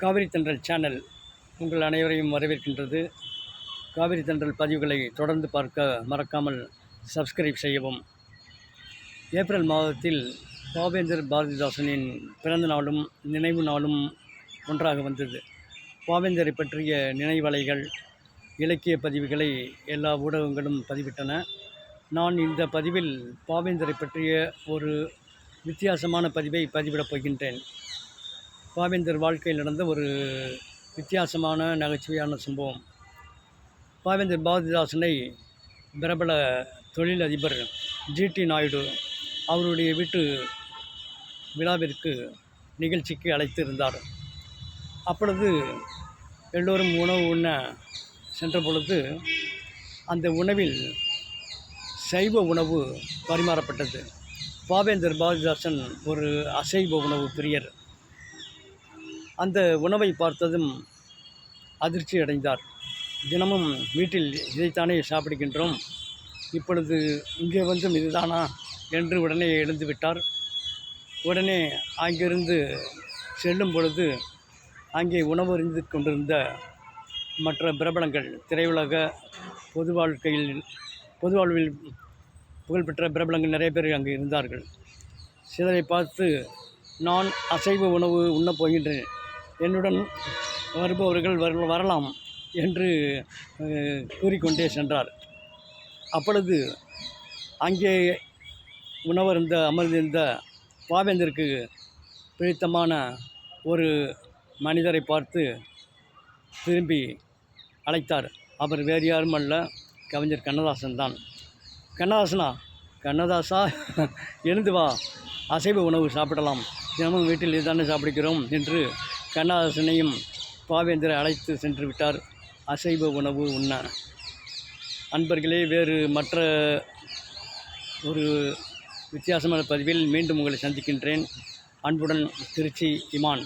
காவிரி தென்றல் சேனல் உங்கள் அனைவரையும் வரவேற்கின்றது. காவிரி தென்றல் பதிவுகளை தொடர்ந்து பார்க்க மறக்காமல் சப்ஸ்கிரைப் செய்யவும். ஏப்ரல் மாதத்தில் பாவேந்தர் பாரதிதாசனின் பிறந்த நாளும் நினைவு நாளும் ஒன்றாக வந்தது. பாவேந்தரை பற்றிய நினைவலைகள் இலக்கிய பதிவுகளை எல்லா ஊடகங்களும் பதிவிட்டன. நான் இந்த பதிவில் பாவேந்தரை பற்றிய ஒரு வித்தியாசமான பதிவை பதிவிடப் போகின்றேன். பாவேந்தர் வாழ்க்கையில் நடந்த ஒரு வித்தியாசமான நகைச்சுவையான சம்பவம். பாவேந்தர் பாரதிதாசனை பிரபல தொழிலதிபர் ஜிடி நாயுடு அவருடைய வீட்டு விழாவிற்கு நிகழ்ச்சிக்கு அழைத்திருந்தார். அப்பொழுது எல்லோரும் உணவு உண்ண சென்ற பொழுது அந்த உணவில் சைவ உணவு பரிமாறப்பட்டது. பாவேந்தர் பாரதிதாசன் ஒரு அசைவ உணவு பிரியர். அந்த உணவை பார்த்ததும் அதிர்ச்சி அடைந்தார். தினமும் வீட்டில் இதைத்தானே சாப்பிடுகின்றோம். இப்பொழுது இங்கே வந்தும் இதுதானா? என்று உடனே எழுந்து விட்டார். உடனே அங்கிருந்து செல்லும் பொழுது அங்கே உணவறிந்து கொண்டிருந்த மற்ற பிரபலங்கள் திரையுலக பொது வாழ்க்கையில் பொது வாழ்வில் புகழ்பெற்ற பிரபலங்கள் நிறைய பேர் அங்கே இருந்தார்கள். சிலரை பார்த்து நான் அசைவ உணவு உண்ணப் போகின்றேன். என்னுடன் வருபவர்கள் வர வரலாம் என்று கூறிக்கொண்டே சென்றார். அப்பொழுது அங்கே உணவருந்த அமர்ந்திருந்த பாவேந்தருக்கு பிடித்தமான ஒரு மனிதரை பார்த்து திரும்பி அழைத்தார். அவர் வேறு யாரும் அல்ல கவிஞர் கண்ணதாசன் தான். கண்ணதாசனா கண்ணதாசா எழுந்து வா. அசைவ உணவு சாப்பிடலாம். தினமும் வீட்டில் இதுதானே சாப்பிடுகிறோம் என்று கண்ணதாசனையும் பாவேந்தர் அழைத்து சென்று விட்டார் அசைவ உணவு உண்ண. அன்பர்களே வேறு மற்ற ஒரு வித்தியாசமான பதிவில் மீண்டும் உங்களை சந்திக்கின்றேன். அன்புடன் திருச்சி இமான்.